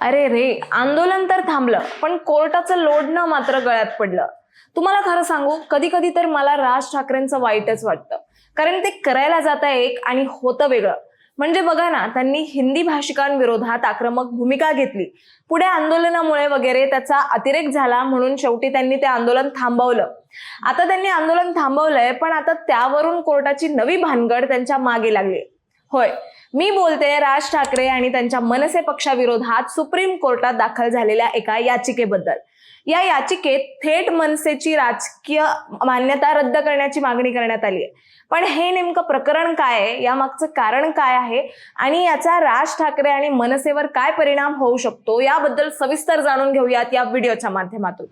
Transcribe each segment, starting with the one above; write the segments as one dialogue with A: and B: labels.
A: अरे रे आंदोलन तर थांबलं पण कोर्टाचं लोडणं मात्र गळ्यात पडलं. तुम्हाला खरं सांगू कधी कधी तर मला राज ठाकरेंचं वाईटच वाटतं. कारण ते करायला जाता एक आणि होतं वेगळं. म्हणजे बघा ना त्यांनी हिंदी भाषिकांविरोधात आक्रमक भूमिका घेतली. पुढे आंदोलनामुळे वगैरे त्याचा अतिरेक झाला म्हणून शेवटी त्यांनी ते आंदोलन थांबवलं. आता त्यांनी आंदोलन थांबवलंय पण आता त्यावरून कोर्टाची नवी भानगड त्यांच्या मागे लागली. होय मी बोलते राज ठाकरे आणि त्यांच्या मनसे पक्षाविरोधात सुप्रीम कोर्टात दाखल झालेल्या एका याचिकेबद्दल. या याचिकेत थेट मनसेची राजकीय मान्यता रद्द करण्याची मागणी करण्यात आली आहे. पण हे नेमकं प्रकरण काय आहे? यामागचं कारण काय आहे? आणि याचा राज ठाकरे आणि मनसेवर काय परिणाम होऊ शकतो? याबद्दल सविस्तर जाणून घेऊयात या व्हिडिओच्या माध्यमातून.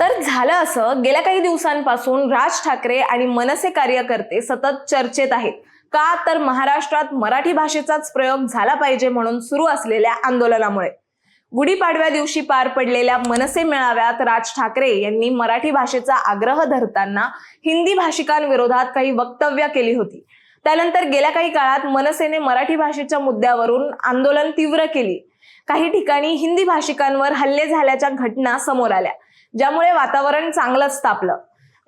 A: तर झालं असं गेल्या काही दिवसांपासून राज ठाकरे आणि मनसे कार्यकर्ते सतत चर्चेत आहेत. का तर महाराष्ट्रात मराठी भाषेचाच प्रयोग झाला पाहिजे म्हणून सुरू असलेल्या आंदोलनामुळे. गुढीपाडव्या दिवशी पार पडलेल्या मनसे मेळाव्यात राज ठाकरे यांनी मराठी भाषेचा आग्रह धरताना हिंदी भाषिकांविरोधात काही वक्तव्य केली होती. त्यानंतर गेल्या काही काळात मनसेने मराठी भाषेच्या मुद्द्यावरून आंदोलन तीव्र केली. काही ठिकाणी हिंदी भाषिकांवर हल्ले झाल्याच्या घटना समोर आल्या ज्यामुळे वातावरण चांगलंच तापलं.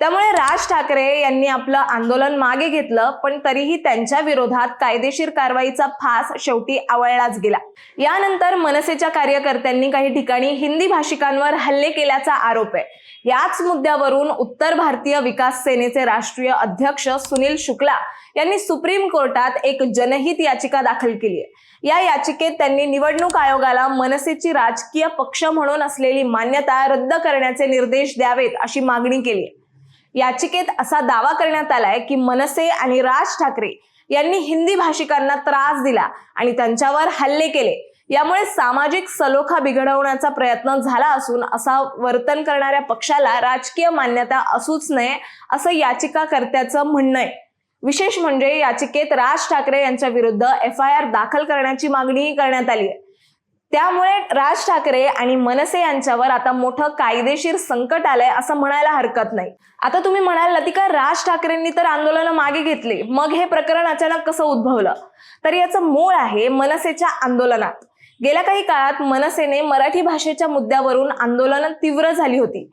A: त्यामुळे राज ठाकरे यांनी आपलं आंदोलन मागे घेतलं पण तरीही त्यांच्या विरोधात कायदेशीर कारवाईचा फास शेवटी आवळलाच गेला. यानंतर मनसेच्या कार्यकर्त्यांनी काही ठिकाणी हिंदी भाषिकांवर हल्ले केल्याचा आरोप आहे. याच मुद्द्यावरून उत्तर भारतीय विकास सेनेचे राष्ट्रीय अध्यक्ष सुनील शुक्ला यांनी सुप्रीम कोर्टात एक जनहित याचिका दाखल केली आहे. या याचिकेत त्यांनी निवडणूक आयोगाला मनसेची राजकीय पक्ष म्हणून असलेली मान्यता रद्द करण्याचे निर्देश द्यावेत अशी मागणी केली आहे. याचिकेत असा दावा करण्यात आलाय की मनसे आणि राज ठाकरे यांनी हिंदी भाषिकांना त्रास दिला आणि त्यांच्यावर हल्ले केले. यामुळे सामाजिक सलोखा बिघडवण्याचा प्रयत्न झाला असून असा वर्तन करणाऱ्या पक्षाला राजकीय मान्यता असूच नये असं याचिकाकर्त्याचं म्हणणं आहे. विशेष म्हणजे याचिकेत राज ठाकरे यांच्या विरुद्ध एफ आय आर दाखल करण्याची मागणीही करण्यात आली आहे. त्यामुळे राज ठाकरे आणि मनसे यांच्यावर आता मोठं कायदेशीर संकट आलंय असं म्हणायला हरकत नाही. आता तुम्ही म्हणाल ना तिकाय राज ठाकरेंनी तर आंदोलन मागे घेतले. मग हे प्रकरण अचानक कसं उद्भवलं? तर याचं मूळ आहे मनसेच्या आंदोलनात. गेल्या काही काळात मनसेने मराठी भाषेच्या मुद्द्यावरून आंदोलनं तीव्र झाली होती.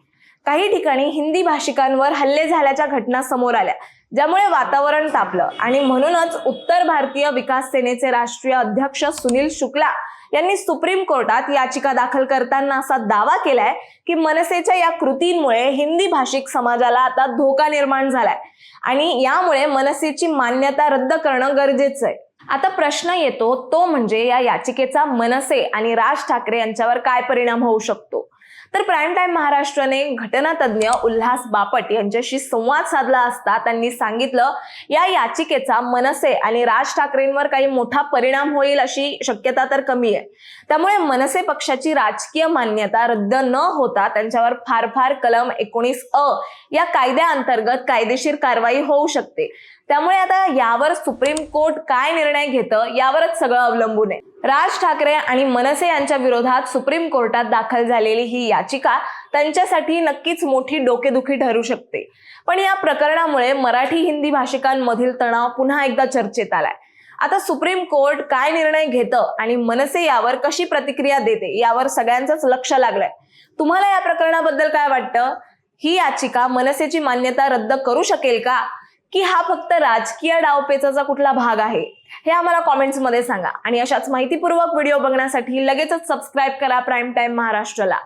A: काही ठिकाणी हिंदी भाषिकांवर हल्ले झाल्याच्या घटना समोर आल्या ज्यामुळे वातावरण तापलं. आणि म्हणूनच उत्तर भारतीय विकास सेनेचे राष्ट्रीय अध्यक्ष सुनील शुक्ला यांनी सुप्रीम कोर्टात याचिका दाखल करताना असा दावा केलाय की मनसेच्या या कृतींमुळे हिंदी भाषिक समाजाला आता धोका निर्माण झालाय. आणि यामुळे मनसेची मान्यता रद्द करणं गरजेचं आहे. आता प्रश्न येतो तो म्हणजे या याचिकेचा मनसे आणि राज ठाकरे यांच्यावर काय परिणाम होऊ शकतो? तर प्राईम टाइम महाराष्ट्रने घटनातज्ञ उल्हास बापट यांच्याशी संवाद साधला असता त्यांनी सांगितलं या याचिकेचा मनसे आणि राज ठाकरेंवर काही मोठा परिणाम होईल अशी शक्यता तर कमी आहे. त्यामुळे मनसे पक्षाची राजकीय मान्यता रद्द न होता त्यांच्यावर फार फार कलम एकोणीस अ या कायद्याअंतर्गत कायदेशीर कारवाई होऊ शकते. त्यामुळे आता यावर सुप्रीम कोर्ट काय निर्णय घेतं यावरच सगळं अवलंबून आहे. राज ठाकरे आणि मनसे यांच्या विरोधात सुप्रीम कोर्टात दाखल झालेली ही याचिका त्यांच्यासाठी नक्कीच मोठी डोकेदुखी ठरू शकते. पण या प्रकरणामुळे मराठी हिंदी भाषिकांमधील तणाव पुन्हा एकदा चर्चेत आलाय. आता सुप्रीम कोर्ट काय निर्णय घेतं आणि मनसे यावर कशी प्रतिक्रिया देते यावर सगळ्यांचंच लक्ष लागलंय. तुम्हाला या प्रकरणाबद्दल काय वाटतं? ही याचिका मनसेची मान्यता रद्द करू शकेल का? की हा फक्त राजकीय डावपेचाचा कुठला भाग आहे हे आम्हाला कॉमेंट्समध्ये सांगा. आणि अशाच माहितीपूर्वक व्हिडिओ बघण्यासाठी लगेचच सबस्क्राईब करा प्राईम टाइम महाराष्ट्राला.